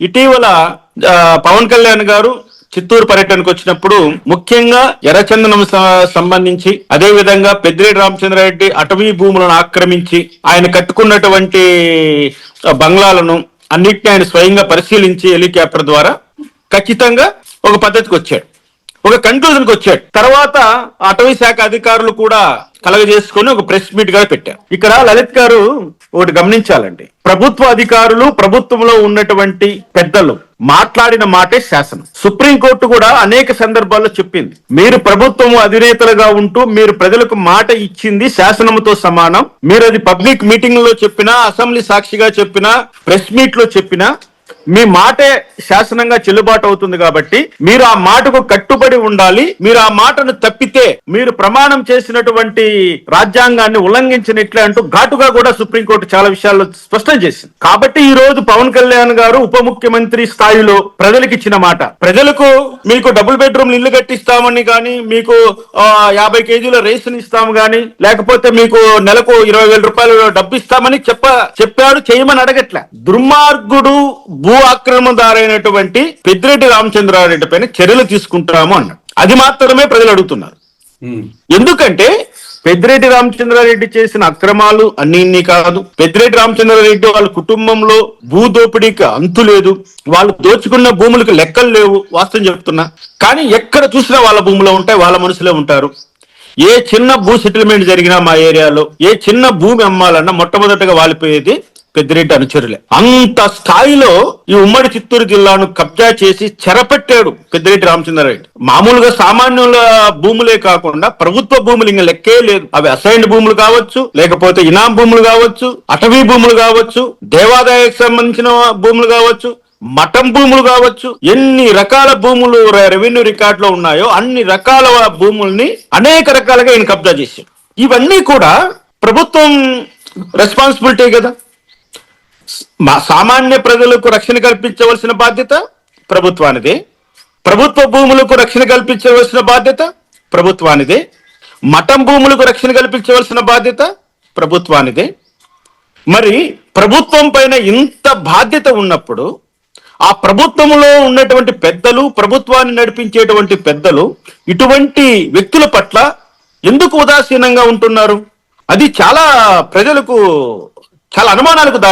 ఇటీవల పవన్ కళ్యాణ్ గారు చిత్తూరు పర్యటనకు వచ్చినప్పుడు ముఖ్యంగా ఎర్రచందనం సంబంధించి అదే విధంగా పెద్దిరెడ్డి రామచంద్రారెడ్డి అటవీ భూములను ఆక్రమించి ఆయన కట్టుకున్నటువంటి బంగ్లాలను అన్నిటిని ఆయన స్వయంగా పరిశీలించి హెలికాప్టర్ ద్వారా ఖచ్చితంగా ఒక పద్ధతికి వచ్చాడు. ఒక కన్క్లూజన్కి వచ్చాడు. తర్వాత అటవీ శాఖ అధికారులు కూడా కలగజేసుకొని ఒక ప్రెస్ మీట్గా పెట్టారు. ఇక్కడ లలిత్ గారు ఒకటి గమనించాలండి. ప్రభుత్వ అధికారులు ప్రభుత్వంలో ఉన్నటువంటి పెద్దలు మాట్లాడిన మాటే శాసనం. సుప్రీంకోర్టు కూడా అనేక సందర్భాల్లో చెప్పింది. మీరు ప్రభుత్వం అధినేతలుగా ఉంటూ మీరు ప్రజలకు మాట ఇచ్చింది శాసనముతో సమానం. మీరు అది పబ్లిక్ మీటింగ్లో చెప్పినా అసెంబ్లీ సాక్షిగా చెప్పినా ప్రెస్ మీట్లో చెప్పినా మీ మాటే శాసనంగా చెల్లుబాటు అవుతుంది కాబట్టి మీరు ఆ మాటకు కట్టుబడి ఉండాలి. మీరు ఆ మాటను తప్పితే మీరు ప్రమాణం చేసినటువంటి రాజ్యాంగాన్ని ఉల్లంఘించినట్లే అంటూ ఘాటుగా కూడా సుప్రీంకోర్టు చాలా విషయాల్లో స్పష్టం చేసింది. కాబట్టి ఈ రోజు పవన్ కళ్యాణ్ గారు ఉప ముఖ్యమంత్రి స్థాయిలో ప్రజలకు ఇచ్చిన మాట. ప్రజలకు మీకు డబుల్ బెడ్రూమ్ ఇల్లు కట్టిస్తామని కానీ మీకు యాభై కేజీల రేషన్ ఇస్తాము కానీ లేకపోతే మీకు నెలకు ఇరవై వేల రూపాయలు డబ్బు ఇస్తామని చెప్ప చెప్పాడు చేయమని అడగట్లే. దుర్మార్గుడు భూ ఆక్రమణదారైనటువంటి పెద్దిరెడ్డి రామచంద్రారెడ్డి పైన చర్యలు తీసుకుంటాము అన్నాడు. అది మాత్రమే ప్రజలు అడుగుతున్నారు. ఎందుకంటే పెద్దిరెడ్డి రామచంద్రారెడ్డి చేసిన అక్రమాలు అన్ని కాదు. పెద్దిరెడ్డి రామచంద్రారెడ్డి వాళ్ళ కుటుంబంలో భూ దోపిడీకి అంతు లేదు. వాళ్ళు దోచుకున్న భూములకు లెక్కలు లేవు. వాస్తవం చెప్తున్నా. కానీ ఎక్కడ చూసినా వాళ్ళ భూములో ఉంటాయి వాళ్ళ మనసులో ఉంటారు. ఏ చిన్న భూ సెటిల్మెంట్ జరిగినా మా ఏరియాలో ఏ చిన్న భూమి అమ్మాలన్నా మొట్టమొదటగా వాలిపోయేది పెద్దిరెడ్డి అనుచరులే. అంత స్థాయిలో ఈ ఉమ్మడి చిత్తూరు జిల్లాను కబ్జా చేసి చెరపెట్టాడు పెద్దిరెడ్డి రామచంద్రారెడ్డి. మామూలుగా సామాన్యుల భూములే కాకుండా ప్రభుత్వ భూములు ఇంకా లెక్కే లేదు. అవి అసైన్డ్ భూములు కావచ్చు లేకపోతే ఇనాం భూములు కావచ్చు అటవీ భూములు కావచ్చు దేవాదాయకు సంబంధించిన భూములు కావచ్చు మఠం భూములు కావచ్చు ఎన్ని రకాల భూములు రె- రెవెన్యూ రికార్డ్లో ఉన్నాయో అన్ని రకాల భూముల్ని అనేక రకాలుగా ఈయన కబ్జా చేశాడు. ఇవన్నీ కూడా ప్రభుత్వం రెస్పాన్సిబిలిటీ కదా. సామాన్య ప్రజలకు రక్షణ కల్పించవలసిన బాధ్యత ప్రభుత్వానిదే. ప్రభుత్వ భూములకు రక్షణ కల్పించవలసిన బాధ్యత ప్రభుత్వానిదే. మఠం భూములకు రక్షణ కల్పించవలసిన బాధ్యత ప్రభుత్వానిదే. మరి ప్రభుత్వం పైన ఇంత బాధ్యత ఉన్నప్పుడు ఆ ప్రభుత్వంలో ఉన్నటువంటి పెద్దలు ప్రభుత్వాన్ని నడిపించేటువంటి పెద్దలు ఇటువంటి వ్యక్తుల పట్ల ఎందుకు ఉదాసీనంగా ఉంటున్నారు? అది చాలా ప్రజలకు చాలా అనుమానాలకు దారి